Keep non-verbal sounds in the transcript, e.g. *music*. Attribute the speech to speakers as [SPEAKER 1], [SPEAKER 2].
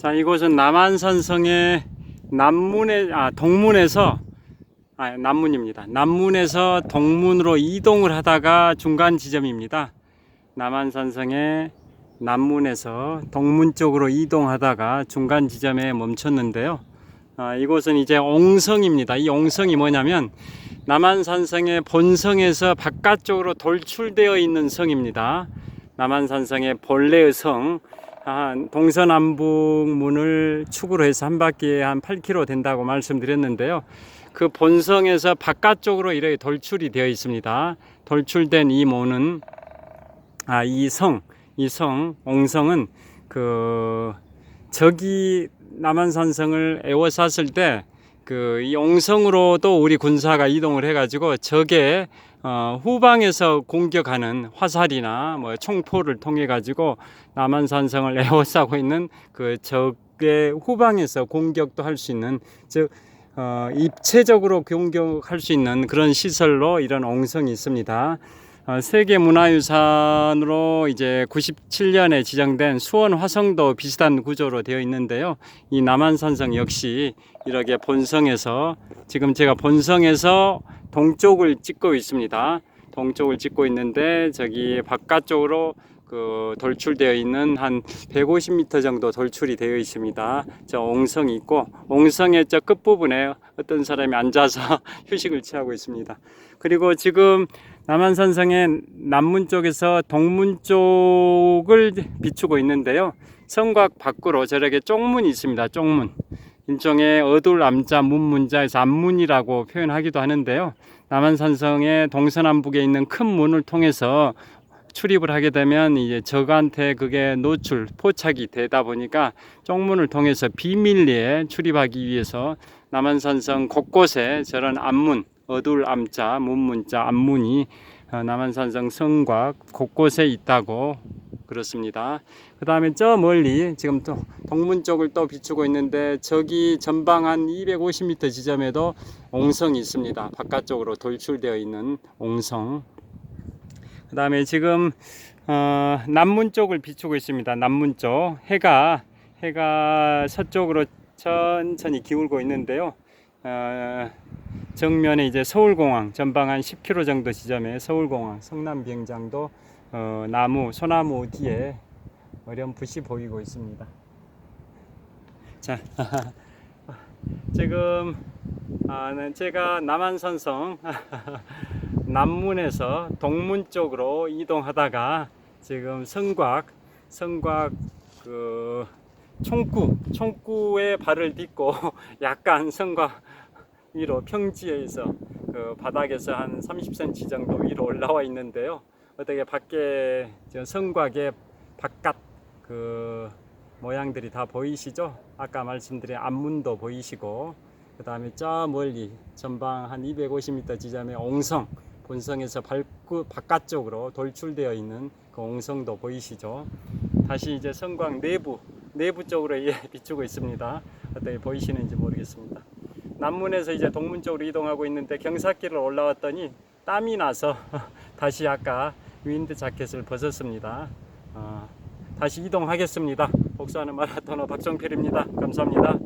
[SPEAKER 1] 자, 이곳은 남한산성의 남문에 아 동문에서 아 남문입니다. 남문에서 동문으로 이동을 하다가 중간 지점입니다. 남한산성의 남문에서 동문 쪽으로 이동하다가 중간 지점에 멈췄는데요. 아, 이곳은 이제 옹성입니다. 이 옹성이 뭐냐면 남한산성의 본성에서 바깥쪽으로 돌출되어 있는 성입니다. 남한산성의 본래의 성, 한 동서남북 문을 축으로 해서 한 바퀴에 한 8km 된다고 말씀드렸는데요. 그 본성에서 바깥쪽으로 이렇게 돌출이 되어 있습니다. 돌출된 이 모는 아, 이 성, 이 성, 옹성은 그 저기 남한산성을 에워쌌을 때 그 이 옹성으로도 우리 군사가 이동을 해가지고 적의 어, 후방에서 공격하는 화살이나 뭐 총포를 통해 가지고 남한산성을 *laughs* 에워싸고 있는 그 적의 후방에서 공격도 할 수 있는 즉 어, 입체적으로 공격할 수 있는 그런 시설로 이런 옹성이 있습니다. 어, 세계 문화유산으로 이제 97년에 지정된 수원 화성도 비슷한 구조로 되어 있는데요. 이 남한산성 역시 이렇게 본성에서 지금 제가 본성에서 동쪽을 찍고 있습니다. 동쪽을 찍고 있는데 저기 바깥쪽으로 그 돌출되어 있는 한 150m 정도 돌출이 되어 있습니다. 저 옹성이 있고 옹성의 저 끝부분에 어떤 사람이 앉아서 *laughs* 휴식을 취하고 있습니다. 그리고 지금 남한산성의 남문 쪽에서 동문 쪽을 비추고 있는데요. 성곽 밖으로 저렇게 쪽문이 있습니다. 쪽문. 일종의 어둘 암자 문문자에서 암문이라고 표현하기도 하는데요. 남한산성의 동서남북에 있는 큰 문을 통해서 출입을 하게 되면 이제 적한테 그게 노출 포착이 되다 보니까 쪽문을 통해서 비밀리에 출입하기 위해서 남한산성 곳곳에 저런 암문 어둘 암자 문문자 암문이 어, 남한산성 성곽 곳곳에 있다고 그렇습니다. 그 다음에 저 멀리 지금 또 동문 쪽을 또 비추고 있는데 저기 전방 한 250m 지점에도 옹성이 있습니다. 바깥쪽으로 돌출되어 있는 옹성. 그 다음에 지금 어, 남문 쪽을 비추고 있습니다. 남문 쪽 해가 해가 서쪽으로 천천히 기울고 있는데요. 어, 정면에 이제 서울공항 전방 한 10km 정도 지점에 서울공항 성남비행장도 어, 나무 소나무 뒤에 어렴풋이 보이고 있습니다. 자, *laughs* 지금 아, 네, 제가 남한산성 *laughs* 남문에서 동문 쪽으로 이동하다가 지금 성곽 성곽 그 총구 총구에 발을 딛고 *laughs* 약간 성곽 위로 평지에 있어 그 바닥에서 한 30cm 정도 위로 올라와 있는데요. 어떻게 밖에 저 성곽의 바깥 그 모양들이 다 보이시죠? 아까 말씀드린 앞문도 보이시고 그 다음에 저 멀리 전방 한 250m 지점의 옹성 본성에서 발구, 바깥쪽으로 돌출되어 있는 그 옹성도 보이시죠? 다시 이제 성곽 내부 내부 쪽으로 예, *laughs* 비추고 있습니다. 어떻게 보이시는지 모르겠습니다. 남문에서 이제 동문 쪽으로 이동하고 있는데 경사길을 올라왔더니 땀이 나서 *laughs* 다시 아까 윈드 자켓을 벗었습니다. 어, 다시 이동하겠습니다. 복수하는 마라토너 박정필입니다. 감사합니다.